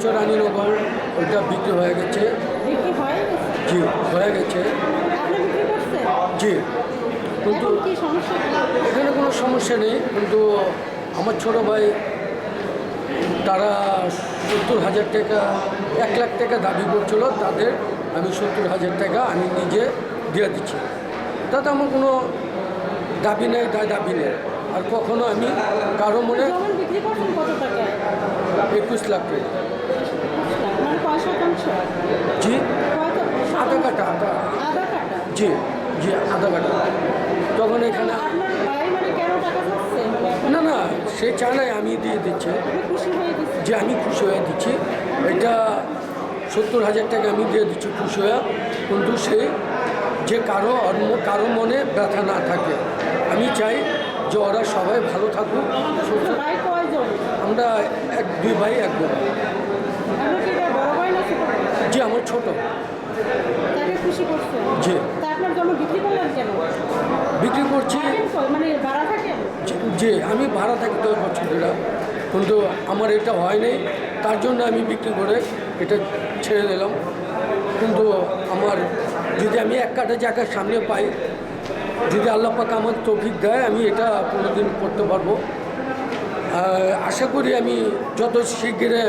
ওইটা বিক্রি হয়ে গেছে। বিক্রি হয়ে গেছে? জি হয়ে গেছে। জি। কিন্তু? এখানে কোনো সমস্যা নেই কিন্তু আমার ছোট ভাই তারা সত্তর হাজার টাকা এক লাখ টাকা দাবি করছিল তাদের আমি সত্তর হাজার টাকা আমি নিজে দিয়ে দিচ্ছি। তাতে আমার কোনো দাবি নেই তাই দাবি নেই। আর কখনো আমি কারও মনে একুশ লাখ টাকা। মানে জি। আধা কাটা আধা। জি জি আধা কাটা। তখন এখানে মানে চাচ্ছে? মানে না না সে চায় আমি দিয়ে দিচ্ছি। যে আমি খুশি হয়ে দিচ্ছি। এটা সত্তর হাজার টাকা আমি দিয়ে দিচ্ছি খুশি হয়ে। কিন্তু সে যে কারও অন্য কারও মনে ব্যথা না থাকে। আমি চাই যে ওরা সবাই ভালো থাকুক আমরা এক দুই ভাই এক বোন? যে আমার ছোট। জি। বিক্রি করছি? মানে যে- যে আমি ভাড়া থাকি দশ বছর ধরে। কিন্তু আমার এটা হয়নি তার জন্য আমি বিক্রি করে এটা ছেড়ে দিলাম। কিন্তু আমার যদি আমি এক কাটা জায়গার সামনে পাই যদি আল্লাহ পাক আমার তৌফিক দেয় আমি এটা কোনোদিন করতে পারব। আশা করি আমি যত শীঘ্রে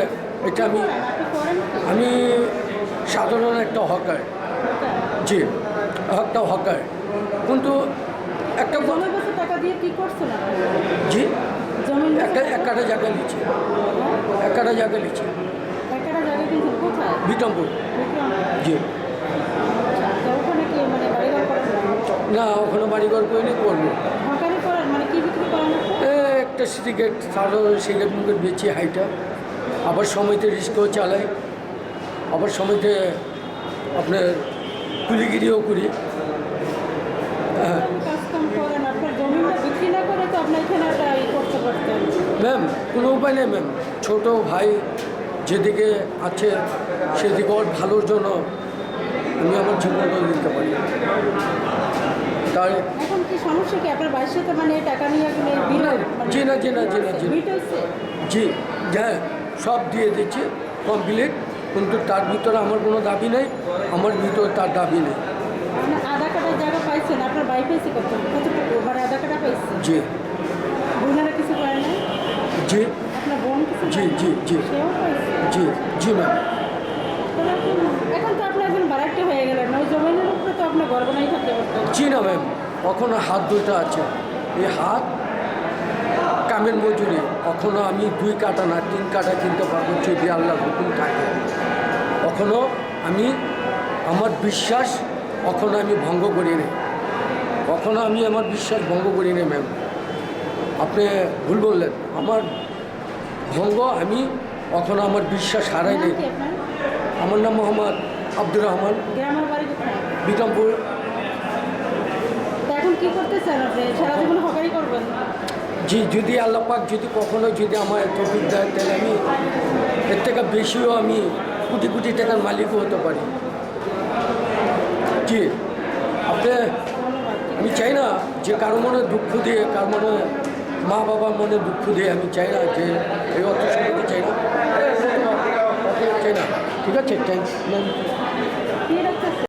এটা আমি? আমি সাধারণ একটা হকার। জি একটা হকার। কিন্তু একটা জি একটা এক কাটা জায়গা নিচ্ছে জায়গা নিচ্ছে একটা জায়গা কিনছেন কোথায়? বিটমপুর। বিক্রম জি তা ওখানে কি মানে বাড়িঘর করেন না? ওখানে বাড়িঘর করে নিয়ে করব হকারি করেন কি বিক্রি করেন আপনি এ, একটা সিগারেট তাহলে সিগারেট মুখের বেচি হাইটা। আবার সময়তে রিস্কও চালাই আবার সময়তে আপনার কুলিগিরিও করি। হ্যাঁ। ম্যাম কোনো উপায় নেই ম্যাম। ছোটো ভাই যেদিকে আছে সেদিকে ওর ভালোর জন্য আমি আমার জীবনটা দিতে পারি তাই এখন কি সমস্যা কি? আপনার বাড়ির সাথে মানে টাকা নিয়ে এখন এই না, জি না, জি না, জি না, জি হ্যাঁ সব দিয়ে দিচ্ছে কমপ্লিট কিন্তু তার ভিতরে আমার কোনো দাবি নেই আমার ভিতরে তার দাবি নেই। মানে আধা কাটার জায়গা পাইছেন আপনার বাই পাইছে কত? কতটুকু? মানে আধা কাটা পাইছে? জি। বোনেরা কিছু করে না জি। আপনার বোন জি, জি, জি। জি জি ম্যাম তাহলে এখন- এখন তো আপনি হয়ে গেলেন ওই জমিনের উপরে তো আপনি গর্ব নাই থাকতে পারতেন জি না ম্যাম কখনো হাত দুইটা আছে। এই হাত কামের মজুরি কখনো আমি দুই কাটা না তিন কাটা কিনতে পারব যদি আল্লাহ হুকুম থাকে। কখনো আমি আমার বিশ্বাস কখনো আমি ভঙ্গ করি নি। কখনো আমি আমার বিশ্বাস ভঙ্গ করি নি ম্যাম। আপনি ভুল বললেন আমার ভঙ্গ আমি কখনো আমার বিশ্বাস হারাই নেই আমার নাম মোহাম্মদ আব্দুর রহমান। গ্রামের বাড়ি কোথায়? বিক্রমপুর। এখন কি করতে আপনি? সারা জীবন হকারি করবেন? জি যদি আল্লাহ পাক যদি কখনো যদি আমার তৌফিক দেয় তাহলে আমি এর থেকে বেশিও আমি কোটি কোটি টাকার মালিকও হতে পারি। জি আপনি আমি চাই না যে কারও মনে দুঃখ দিয়ে কার মনে মা বাবার মনে দুঃখ দিয়ে আমি চাই না যে এই অর্থ সম্পত্তি চাই না চাই না ঠিক আছে থ্যাংক